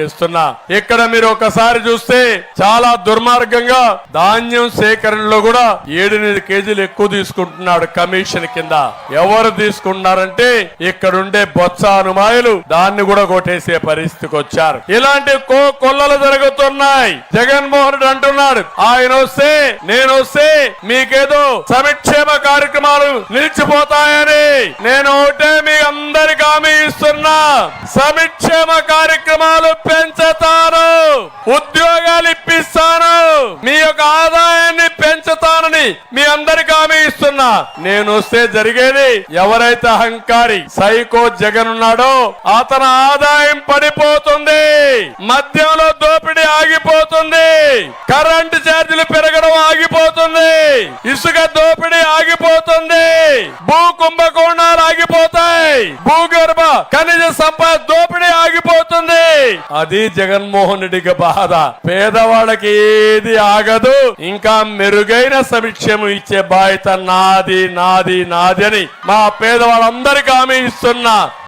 చేస్తున్నా. ఇక్కడ మీరు ఒకసారి చూస్తే చాలా దుర్మార్గంగా ధాన్యం సేకరణలో కూడా ఏడెనిమిది కేజీలు ఎక్కువ తీసుకుంటున్నాడు కమిషన్ కింద. ఎవరు తీసుకుంటున్నారంటే ఇక్కడుండే బొత్స అనుమాయులు దాన్ని కూడా కొట్టేసే పరిస్థితికి వచ్చారు. ఇలాంటి కో కొల్లలు జరుగుతున్నాయి. జగన్మోహన్ రెడ్డి అంటున్నాడు ఆయన వస్తే నేను వస్తే మీకేదో సంక్షేమ కార్యక్రమాలు నిలిచిపోతాయని నేను ఒకటే మీ అందరికి హామీ ఇస్తున్నా. సంక్షేమ కార్యక్రమాలు ఉద్యోగాలు ఇప్పిస్తాను. మీ యొక్క ఆదాయాన్ని పెంచుతానని మీ అందరికి హామీ ఇస్తున్నా. నేను వస్తే జరిగేది ఎవరైతే అహంకారి సైకో జగన్ ఉన్నాడో అతని ఆదాయం పడిపోతుంది. మద్యంలో దోపిడీ ఆగిపోతుంది. కరెంటు ఛార్జీలు పెరగడం ఆగిపోతుంది. ఇసుక దోపిడీ ఆగిపోతుంది. భూ కుంభకోణాలు ఆగిపోతాయి. భూగర్భ ఖనిజ సంపద దోపిడీ ఆగిపోతుంది. అది జగన్మోహన్ రెడ్డికి బాధ. పేదవాళ్ళకి ఏది ఆగదు. ఇంకా మెరుగైన సమీక్షము ఇచ్చే బాధ్యత నాది నాది నాది అని మా పేదవాళ్ళందరికీ హామీ ఇస్తున్నా.